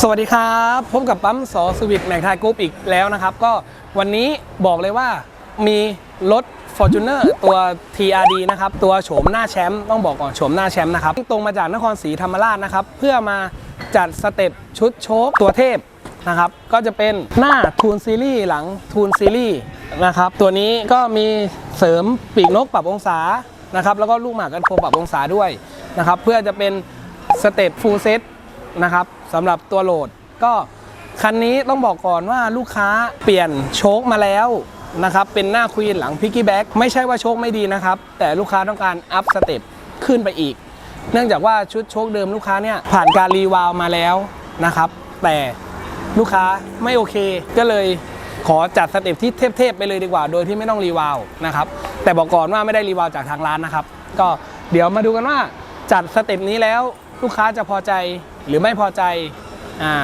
สวัสดีครับ พบกับปั๊มสอสวิตแมงไทยกรุ๊ปอีกแล้วนะครับ ก็วันนี้บอกเลยว่ามีรถ Fortuner ตัว TRD นะครับ ตัวโฉมหน้าแชมป์ต้องบอกก่อนโฉมหน้าแชมป์นะครับตรงมาจากนครศรีธรรมราชนะครับ เพื่อมาจัดสเต็ปชุดโชคตัวเทพนะครับ ก็จะเป็นหน้าทูนซีรีส์หลังทูนซีรีส์นะครับ ตัวนี้ก็มีเสริมปีกนกปรับองศานะครับแล้วก็ลูกหมากกันโคปรับองศาด้วยนะครับเพื่อจะเป็นสเต็ปฟูลเซต นะครับสำหรับตัวโหลดก็คันนี้ต้องบอกก่อนว่าลูกค้าเปลี่ยนโชคมาแล้วนะครับเป็นหน้าควีนหลังพิกกี้แบ็กไม่ใช่ว่าโชคไม่ดีนะครับ แต่ลูกค้าต้องการอัพสเต็ปขึ้นไปอีก เนื่องจากว่าชุดโชคเดิมลูกค้าเนี่ยผ่านการรีวาลมาแล้วนะครับ แต่ลูกค้าไม่โอเคก็เลยขอจัดสเต็ปที่เทพๆไปเลยดีกว่า โดยที่ไม่ต้องรีวาลนะครับแต่บอกก่อนว่าไม่ได้รีวาลจากทางร้านนะครับ ก็เดี๋ยวมาดูกันว่าจัดสเต็ปนี้แล้วลูกค้าจะพอใจ หรือไม่พอใจอ่า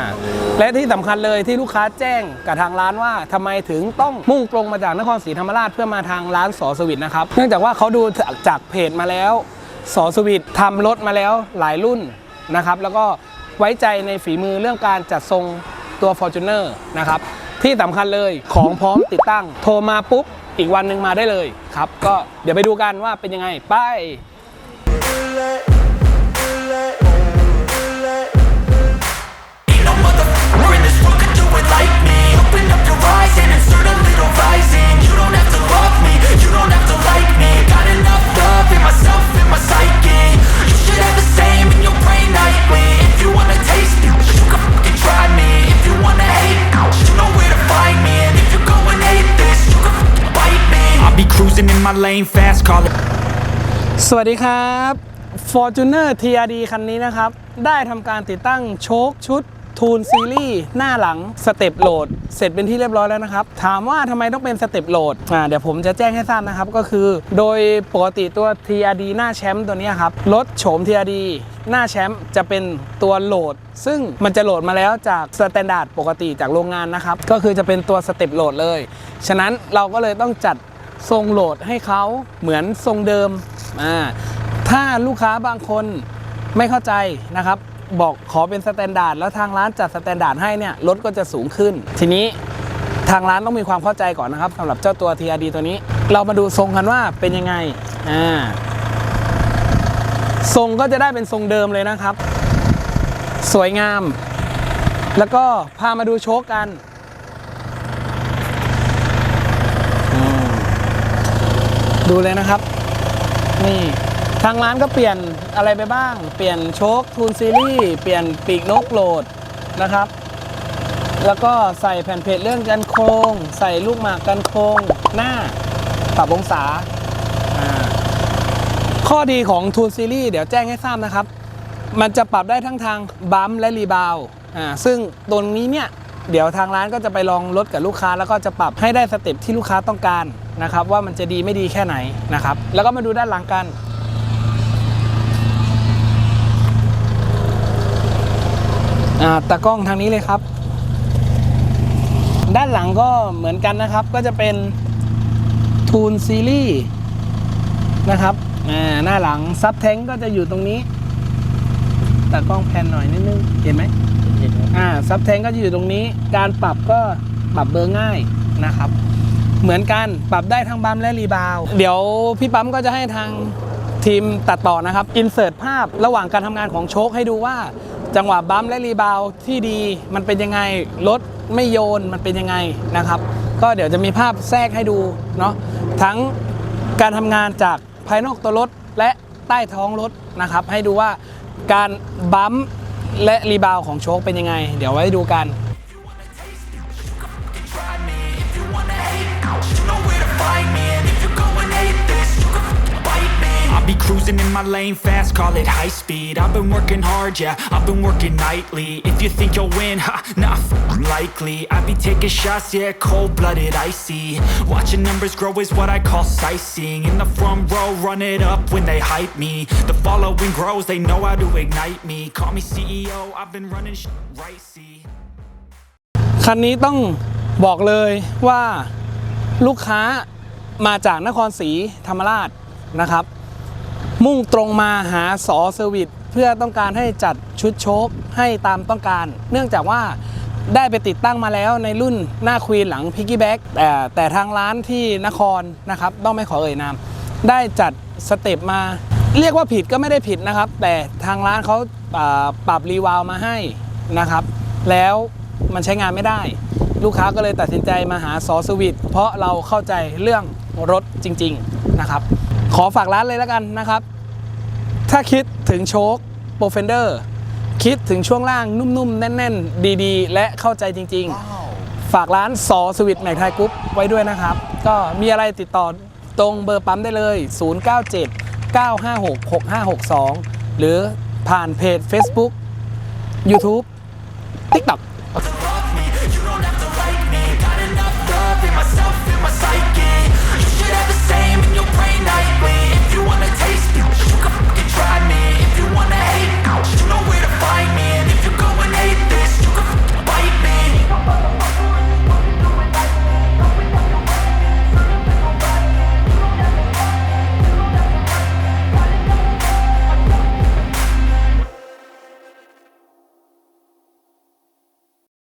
และที่สำคัญเลยที่ลูกค้าแจ้งกับทางร้านว่าทำไมถึงต้องมุ่งตรงมาจากนครศรีธรรมราชเพื่อมาทางร้านสอสวิตนะครับเนื่องจากว่าเขาดูจากเพจมาแล้วสอสวิตทำรถมาแล้วหลายรุ่นนะครับ แล้วก็ไว้ใจในฝีมือเรื่องการจัดทรงตัว Fortuner นะครับที่สำคัญเลยของพร้อมติดตั้ง โทรมาปุ๊บ อีกวันหนึ่งมาได้เลยครับ ก็เดี๋ยวไปดูกันว่าเป็นยังไง ไป my lane fast, call it สวัสดีครับ Fortuner TRD คันนี้นะครับ ได้ทำการติดตั้งโชคชุดทูนซีรีส์หน้าหลังสเต็ปโหลด เสร็จเป็นที่เรียบร้อยแล้วนะครับ ถามว่าทำไมต้องเป็นสเต็ปโหลดอ่าเดี๋ยวผมจะแจ้งให้ทราบนะครับ ก็คือ โดยปกติตัว TRD หน้าแชมป์ตัวนี้ครับรถโฉม TRD หน้าแชมป์จะเป็นตัวโหลด ซึ่งมันจะโหลดมาแล้วจากสแตนดาร์ดปกติจากโรงงานนะครับ ก็คือจะเป็นตัวสเต็ปโหลดเลย ฉะนั้นเราก็เลยต้องจัด ทรงโหลดให้เขาเหมือนทรงเดิมอ่าถ้าลูกค้าบางคนไม่เข้าใจนะครับ บอกขอเป็นสแตนดาร์ดแล้วทางร้านจัดสแตนดาร์ดให้เนี่ยรถก็จะสูงขึ้น ทีนี้ทางร้านต้องมีความเข้าใจก่อนนะครับสำหรับเจ้าตัว TRD ตัวนี้ เรามาดูทรงกันว่าเป็นยังไงอ่าทรงก็จะได้เป็นทรงเดิมเลยนะครับ สวยงาม แล้วก็พามาดูโชคกัน ดูเลยนะครับ นี่ทางร้านก็เปลี่ยนอะไรไปบ้าง เปลี่ยนโชคทูนซีรีส์เปลี่ยนปีกนกโหลดนะครับ แล้วก็ใส่แผ่นเพจเรื่องกันโครงใส่ลูกหมากกันโครงหน้าปรับองศา ข้อดีของทูนซีรีส์เดี๋ยวแจ้งให้ทราบนะครับ มันจะปรับได้ทั้งทางบัมและรีบาวอ่าซึ่งตรงนี้เนี่ย เดี๋ยวทางร้านก็จะไปลองลดกับลูกค้าแล้วก็จะปรับให้ได้สเต็ปที่ลูกค้าต้องการนะครับว่ามันจะดีไม่ดีแค่ไหนนะครับ แล้วก็มาดูด้านหลังกันอ่าตากล้องทางนี้เลยครับ ด้านหลังก็เหมือนกันนะครับ ก็จะเป็นทูนซีรีส์นะครับอ่าหน้าหลังซับแทงก็จะอยู่ตรงนี้ตากล้องแพนหน่อยนิดนึง เห็นไหม อ่าซับแทงก็จะอยู่ตรงนี้ การปรับก็ปรับเบอร์ง่ายนะครับ เหมือนกันปรับได้ทั้งบัมและรีบาว เดี๋ยวพี่ปั๊มก็จะให้ทางทีมตัดต่อนะครับอินเสิร์ตภาพระหว่างการทำงานของโชคให้ดูว่า จังหวะบัมและรีบาวที่ดีมันเป็นยังไงรถไม่โยนมันเป็นยังไงนะครับ ก็เดี๋ยวจะมีภาพแทรกให้ดูเนาะทั้งการทำงานจากภายนอกตัวรถและใต้ท้องรถนะครับ ให้ดูว่าการบัม และรีบาวของโชคเป็นยังไง เดี๋ยวไว้ดูกัน I'll be cruising in my lane fast, call it high speed I've been working hard, yeah, I've been working nightly If you think you'll win, ha, not f***ing likely I be taking shots, yeah, cold-blooded, icy Watching numbers grow is what I call sightseeing In the front row, run it up when they hype me The following grows, they know how to ignite me Call me CEO, I've been running sh- right, see คันนี้ต้องบอกเลยว่าลูกค้ามาจากนครศรีธรรมราชนะครับ มุ่งตรงมาหาสอเซอร์วิสเพื่อต้องการให้จัดชุดโชคให้ตามต้องการ เนื่องจากว่าได้ไปติดตั้งมาแล้วในรุ่นหน้าควีนหลังพิกกี้แบ็กแต่แต่ทางร้านที่นครนะครับ ต้องไม่ขอเอ่ยนามได้จัดสเต็ปมา เรียกว่าผิดก็ไม่ได้ผิดนะครับ แต่ทางร้านเขาปรับรีวาลมาให้นะครับ แล้วมันใช้งานไม่ได้ ลูกค้าก็เลยตัดสินใจมาหาซอสวิตเพราะเราเข้าใจเรื่องรถจริง ๆ นะครับ ขอฝากร้านเลยแล้วกันนะครับ ถ้าคิดถึงโชคโปรเฟนเดอร์คิดถึงช่วงล่างนุ่มๆ แน่นๆ ดีๆ และเข้าใจจริง ๆ ฝากร้านสอสวิตแมกไทยกรุ๊ปไว้ด้วยนะครับ ก็มีอะไรติดต่อตรงเบอร์ปั๊มได้เลย 097 956 6562 หรือผ่านเพจ Facebook YouTube TikTok love